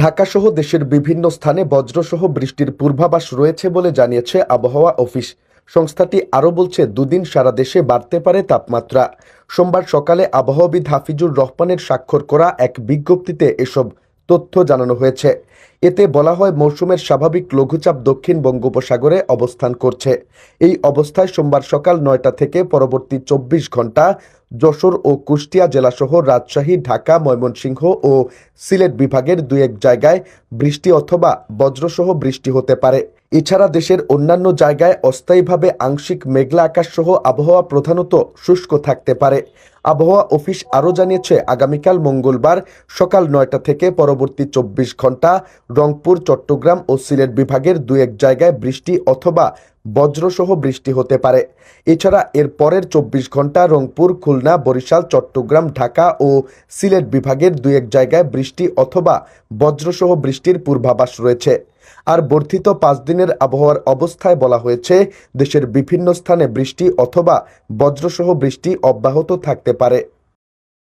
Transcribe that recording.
ঢাকাসহ দেশের বিভিন্ন স্থানে বজ্রসহ বৃষ্টির পূর্বাভাস রয়েছে বলে জানিয়েছে আবহাওয়া অফিস। সংস্থাটি আরও বলছে, দুদিন সারা দেশে বাড়তে পারে তাপমাত্রা। সোমবার সকালে আবহাওয়াবিদ হাফিজুর রহমানের স্বাক্ষর করা এক বিজ্ঞপ্তিতে এসব তথ্য জানানো হয়েছে। এতে বলা হয়, মৌসুমের স্বাভাবিক লঘুচাপ দক্ষিণ বঙ্গোপসাগরে অবস্থান করছে। এই অবস্থায় সোমবার সকাল নয়টা থেকে পরবর্তী চব্বিশ ঘণ্টা যশোর ও কুষ্টিয়া জেলাসহ রাজশাহী, ঢাকা, ময়মনসিংহ ও সিলেট বিভাগের দুই এক জায়গায় বৃষ্টি অথবা বজ্রসহ বৃষ্টি হতে পারে। এছাড়া দেশের অন্যান্য জায়গায় অস্থায়ীভাবে আংশিক মেঘলা আকাশ সহ আবহাওয়া প্রধানত শুষ্ক থাকতে পারে। আবহাওয়া অফিস আরও জানিয়েছে, আগামীকাল মঙ্গলবার সকাল নয়টা থেকে পরবর্তী চব্বিশ ঘণ্টা রংপুর, চট্টগ্রাম ও সিলেট বিভাগের দু এক জায়গায় বৃষ্টি অথবা বজ্রসহ বৃষ্টি হতে পারে। এছাড়া এর পরের চব্বিশ ঘণ্টা রংপুর, খুলনা, বরিশাল, চট্টগ্রাম, ঢাকা ও সিলেট বিভাগের দু এক জায়গায় বৃষ্টি অথবা বজ্রসহ বৃষ্টির পূর্বাভাস রয়েছে। আর বর্ধিত পাঁচ দিনের আবহাওয়ার অবস্থায় বলা হয়েছে, দেশের বিভিন্ন স্থানে বৃষ্টি অথবা বজ্রসহ বৃষ্টি অব্যাহত থাকতে পারে।